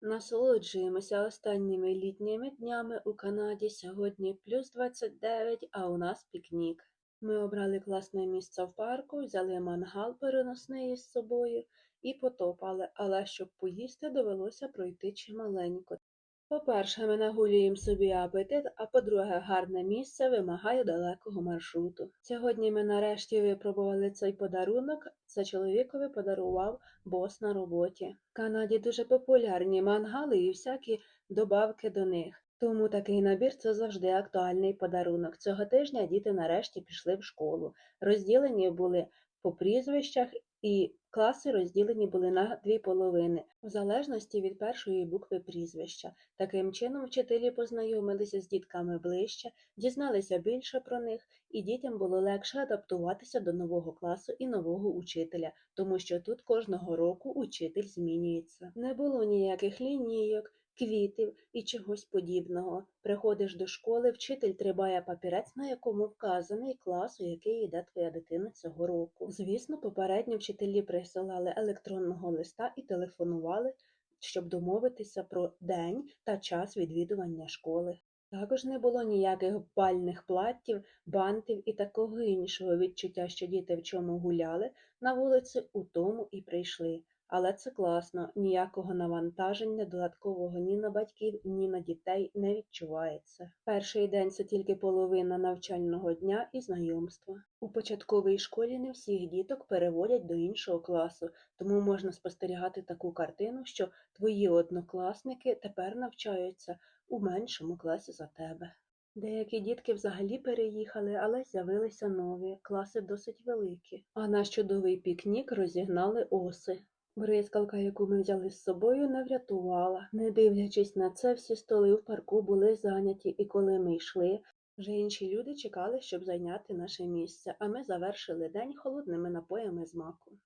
Насолоджуємося останніми літніми днями у Канаді. Сьогодні плюс 29, а у нас пікнік. Ми обрали класне місце в парку, взяли мангал переносний із собою і потопали, але щоб поїсти, довелося пройти чималенько. По-перше, ми нагулюємо собі апетит, а по-друге, гарне місце вимагає далекого маршруту. Сьогодні ми нарешті випробували цей подарунок. Це чоловікові подарував бос на роботі. В Канаді дуже популярні мангали і всякі добавки до них. Тому такий набір це завжди актуальний подарунок. Цього тижня діти нарешті пішли в школу. Розділені були по прізвищах, і класи розділені були на дві половини, в залежності від першої букви прізвища. Таким чином, вчителі познайомилися з дітками ближче, дізналися більше про них, і дітям було легше адаптуватися до нового класу і нового учителя, тому що тут кожного року учитель змінюється. Не було ніяких лінійок, квітів і чогось подібного. Приходиш до школи, вчитель тримає папірець, на якому вказаний клас, у який йде твоя дитина цього року. Звісно, попередньо вчителі присилали електронного листа і телефонували, щоб домовитися про день та час відвідування школи. Також не було ніяких бальних платтів, бантів і такого іншого відчуття, що діти в чому гуляли на вулиці, у тому і прийшли. Але це класно, ніякого навантаження додаткового ні на батьків, ні на дітей не відчувається. Перший день це тільки половина навчального дня і знайомства. У початковій школі не всіх діток переводять до іншого класу, тому можна спостерігати таку картину, що твої однокласники тепер навчаються у меншому класі за тебе. Деякі дітки взагалі переїхали, але з'явилися нові, класи досить великі. А наш чудовий пікнік розігнали оси. Бризкалка, яку ми взяли з собою, не врятувала. Не дивлячись на це, всі столи в парку були зайняті, і коли ми йшли, вже інші люди чекали, щоб зайняти наше місце, а ми завершили день холодними напоями з маку.